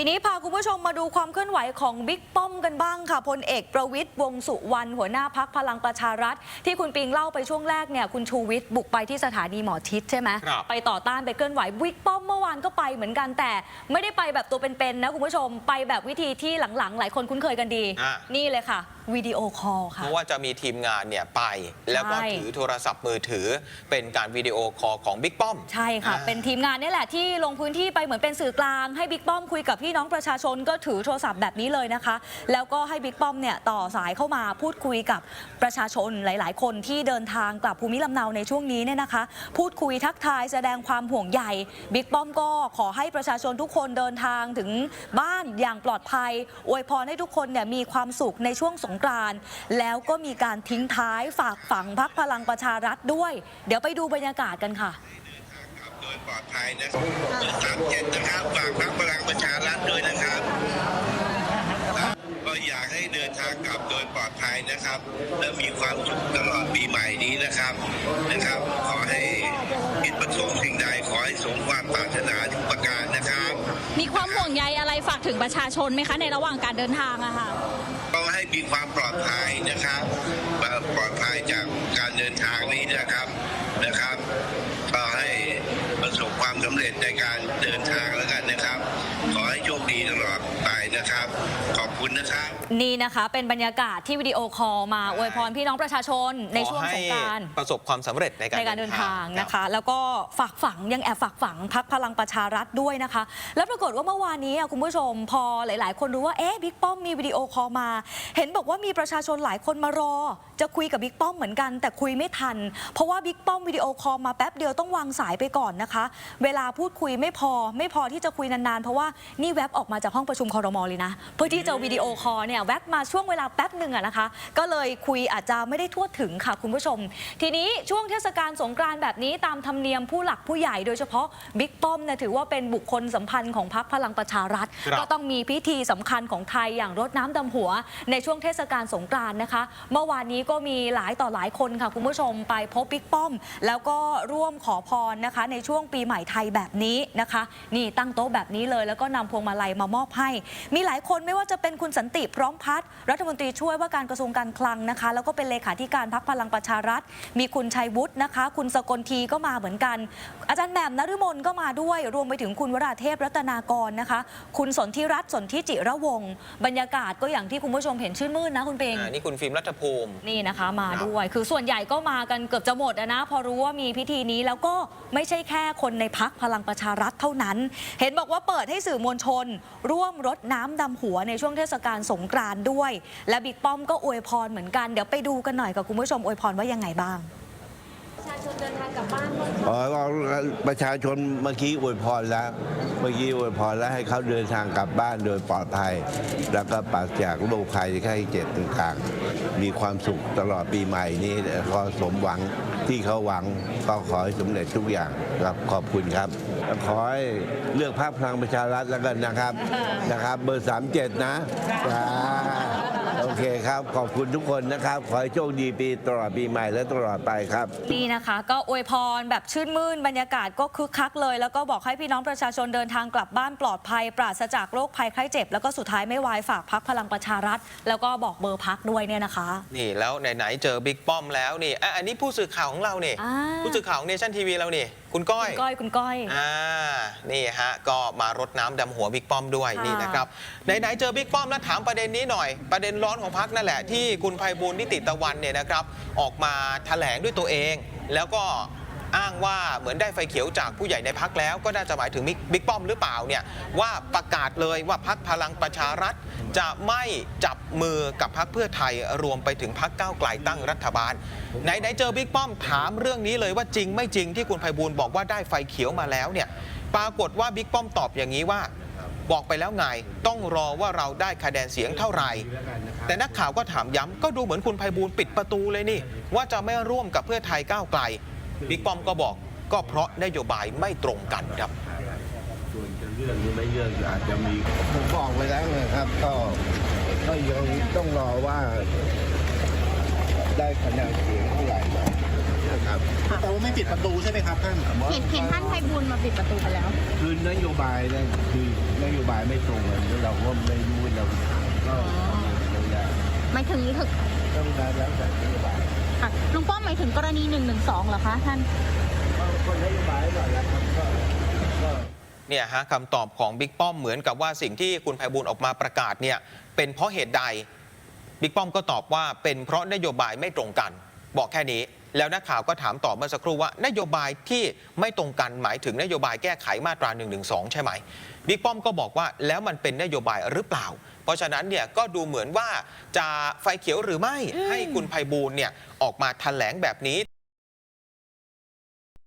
ทีนี้พาคุณผู้ชมมาดูความเคลื่อนไหวของบิ๊กป้อมกันบ้างค่ะพลเอกประวิตยวงษ์สุวรรณหัวหน้าพักพลังประชารัฐ ที่คุณปิงเล่าไปช่วงแรกเนี่ยคุณชูวิทย์บุกไปที่สถานีหมอชิดใช่ไหมครับ ไปต่อต้านไปเคลื่อนไหวบิ๊กป้อมเมื่อวานก็ไปเหมือนกันแต่ ไม่ได้ไปแบบตัวเป็นๆนะคุณผู้ชมไปแบบวิธีที่หลังๆ หลายคนคุ้นเคยกันดี อะ นี่เลยค่ะ วิดีโอคอลค่ะ เพราะว่าจะมีทีมงานเนี่ยไป แล้วก็ใช่ ถือโทรศัพท์มือถือ เป็นการวิดีโอคอลของบิ๊กป้อม ใช่ค่ะ อ่า เป็นทีมงานนี่แหละที่ลงพื้นที่ไปเหมือนเป็นสื่อกลาง ให้บิ๊กป้อมคุยกับพี่น้องประชาชนก็ถือโทรศัพท์แบบนี้เลยนะคะ แล้วก็ให้บิ๊กป้อมเนี่ยต่อสายเข้ามาพูดคุยกับประชาชนหลาย ๆ คนที่เดินทางกลับภูมิลำเนาในช่วงนี้เนี่ยนะคะ พูดคุยทักทายแสดงความห่วงใยบิ๊กป้อมก็ขอให้ประชาชนทุกคนเดินทางถึงบ้านอย่างปลอดภัยอวยพรให้ทุกคนเนี่ยมีความสุขในช่วงสงกรานต์แล้วก็มีการทิ้งท้ายฝากฝังพักพลังประชารัฐด้วย เดี๋ยวไปดูบรรยากาศกันค่ะโดยปลอดภัยนะครับสามเจ็ดนะครับฝากพรรคพลังประชารัฐด้วยนะครับครับก็อยากให้เดินทางกลับโดยปลอดภัยนะครับ และมีความสุขตลอดปีใหม่นี้นะครับนะครับ ขอให้คิดประสงค์สิ่งใดขอให้สมความปรารถนาทุกประการนะครับ มีความห่วงใยอะไรฝากถึงประชาชนไหมคะในระหว่างการเดินทางอะค่ะก็ให้ มีความปลอดภัยนะครับปลอดภัยจากการเดินทางนี้นะครับนะครับ ก็ให้ประสบความสำเร็จในการเดินทางแล้วกันนะครับ ขอให้โชคดีตลอดไปนะครับ ขอบคุณนะครับ นี่นะคะเป็นบรรยากาศที่วิดีโอคอลมาอวยพรพี่น้องประชาชนในช่วงสงกรารขอให้ประสบความสำเร็จในการในการเดินทางนะรับคะ แล้วก็ฝากฝังยังแอบฝากฝังพักพลังประชารัฐด้วยนะคะ แล้วปรากฏว่าเมื่อวานนี้อะคุณผู้ชมพอหลาย ๆ คนรู้ว่าเอ๊ะบิ๊กป้อมมีวิดีโอคอลมา เห็นบอกว่ามีประชาชนหลายคนมารอ จะคุยกับบิ๊กป้อมเหมือนกัน แต่คุยไม่ทัน เพราะว่าบิ๊กป้อมวิดีโอคอลมาแป๊บเดียวต้องวางสายไปก่อนนะคะ เวลาพูดคุยไม่พอไม่พอที่จะคุยนาน ๆ เพราะว่านี่แวบออกมาจากห้องประชุมคอรมอเลยนะ เพื่อที่จะวิดีโอคอลเนี่ยแวบมาช่วงเวลาแป๊บหนึ่งอะนะคะ ก็เลยคุยอาจจะไม่ได้ทั่วถึงค่ะคุณผู้ชม ทีนี้ช่วงเทศกาลสงกรานต์แบบนี้ตามธรรมเนียมผู้หลักผู้ใหญ่โดยเฉพาะบิ๊กป้อมเนี่ยถือว่าเป็นบุคคลสำคัญของพรรคพลังประชารัฐครับก็ต้องมีพิธีสำคัญของไทยอย่างรดน้ำดำหัว ในช่วงเทศกาลสงกรานต์นะคะ เมื่อวานนี้ก็มีหลายต่อหลายคนค่ะคุณผู้ชมไปพบบิ๊กป้อม แล้วก็ร่วมขอพรนะคะ ในช่วงปีใหม่ไทยแบบนี้นะคะ นี่ตั้งโต๊ะแบบนี้เลยแล้วก็นำพวงมาลัยมามอบให้ มีหลายคนไม่ว่าจะเป็นคุณสันติพร้อมพัฒน์รัฐมนตรีช่วยว่าการกระทรวงการคลังนะคะ แล้วก็เป็นเลขาธิการพรรคพลังประชารัฐ มีคุณชัยวุฒินะคะ คุณสกลทีก็มาเหมือนกัน อาจารย์แหม่มนฤมลก็มาด้วย รวมไปถึงคุณวราเทพรัตนากรนะคะ คุณสนธิรัตน์สนธิจิระวงศ์บรรยากาศก็อย่างที่คุณผู้ชมเห็นชื่นมื่นนะคุณเปงอ่านี่คุณฟิล์มรัฐภูมินี่นะคะมาครับด้วย คือส่วนใหญ่ก็มากันเกือบจะหมดอะนะ พอรู้ว่ามีพิธีนี้แล้วก็ไม่ใช่แค่คนในพักพลังประชารัฐเท่านั้น เห็นบอกว่าเปิดให้สื่อมวลชน ร่วมรดน้ำดำหัวในช่วงเทศกาลสงกรานต์ด้วย และบิ๊กป้อมก็อวยพรเหมือนกัน เดี๋ยวไปดูกันหน่อยกับคุณผู้ชมอวยพรว่ายังไงบ้าง อ๋อก็ประชาชนเมื่อกี้อวยพรแล้ว เมื่อกี้อวยพรแล้วให้เขาเดินทางกลับบ้านโดยปลอดภัย แล้วก็ปราศจากโรคภัยไข้เจ็บต่างๆ มีความสุขตลอดปีใหม่นี้ขอสมหวังที่เขาหวังก็ขอให้สำเร็จทุกอย่างครับขอบคุณครับ ขอให้เลือกพรรคพลังประชารัฐแล้วกันนะครับนะครับ เบอร์ 37 นะจ้าโอเคครับ ขอบคุณทุกคนนะครับ ขอให้โชคดีปีตลอดปีใหม่และตลอดไปครับ นี่นะคะ ก็อวยพรแบบชื่นมื่นบรรยากาศก็คึกคักเลย แล้วก็บอกให้พี่น้องประชาชนเดินทางกลับบ้านปลอดภัย ปราศจากโรคภัยไข้เจ็บ แล้วก็สุดท้ายไม่วายฝากพักพลังประชารัฐ แล้วก็บอกเบอร์พักด้วยเนี่ยนะคะ นี่แล้วไหนๆเจอบิ๊กป้อมแล้วนี่อะอันนี้ผู้สื่อข่าวของเรานี่อ่า ผู้สื่อข่าวของเนชั่นทีวีเรานี่คุณก้อยคุณก้อยคุณก้อย อ่านี่ฮะก็มารดน้ำดำหัวบิ๊กป้อมด้วยค่ะ นี่นะครับไหนๆเจอบิ๊กป้อมแล้วถามประเด็นนี้หน่อย ประเด็นร้อนของพักนั่นแหละที่คุณภัยบูลย์นิติตะวันเนี่ยนะครับ ออกมาแถลงด้วยตัวเอง แล้วก็ อ้างว่าเหมือนได้ไฟเขียวจากผู้ใหญ่ในพักแล้ว ก็น่าจะหมายถึงบิ๊กป้อมหรือเปล่าเนี่ยว่าประกาศเลยว่าพักพลังประชารัฐ จะไม่จับมือกับพักเพื่อไทยรวมไปถึงพักก้าวไกลตั้งรัฐบาลไหนๆเจอบิ๊กป้อมถามเรื่องนี้เลยว่าจริงไม่จริงที่คุณไพบูลบอกว่าได้ไฟเขียวมาแล้วเนี่ยปรากฏว่าบิ๊กป้อมตอบอย่างนี้ว่าบอกไปแล้วไงต้องรอว่าเราได้คะแนนเสียงเท่าไหร่ แต่นักข่าวก็ถามย้ำก็ดูเหมือนคุณไพบูลปิดประตูเลยนี่ ว่าจะไม่ร่วมกับเพื่อไทยก้าวไกล บิ๊กป้อมก็บอกก็เพราะนโยบายไม่ตรงกันครับส่วนจะเรื่องหรือไม่เรื่องอาจจะมีผมบอกไปแล้วนะครับ ก็ก็ยังต้องรอว่าได้คะแนนเสียงเท่าไหร่นะครับแต่ว่าไม่ปิดประตูใช่ไหมครับท่านเห็นเห็นท่านไพบูลย์มาปิดประตูไปแล้ว คือนโยบายนั่นคือนโยบายไม่ตรงกันแล้วเราก็ไม่รู้เราก็ไม่ได้หมายถึงถึงต้องการแล้วแต่นโยบาย ค่ะลุงป้อมหมายถึงกรณีหนึ่งหนึ่งสองเหรอคะท่านก็นโยบายก่อนแล้วครับก็เนี่ยฮะคำตอบของบิ๊กป้อมเหมือนกับว่าสิ่งที่คุณไพบูลออกมาประกาศเนี่ยเป็นเพราะเหตุใดบิ๊กป้อมก็ตอบว่าเป็นเพราะนโยบายไม่ตรงกัน บอกแค่นี้ แล้วนักข่าวก็ถามต่อเมื่อสักครู่ว่านโยบายที่ไม่ตรงกันหมายถึงนโยบายแก้ไขมาตรา1นึใช่ไหมบิ๊กป้อมก็บอกว่าแล้วมันเป็นนโยบายหรือเปล่า เพราะฉะนั้นเนี่ยก็ดูเหมือนว่าจะไฟเขียวหรือไม่ให้คุณไพบูลย์เนี่ยออกมาแถลงแบบนี้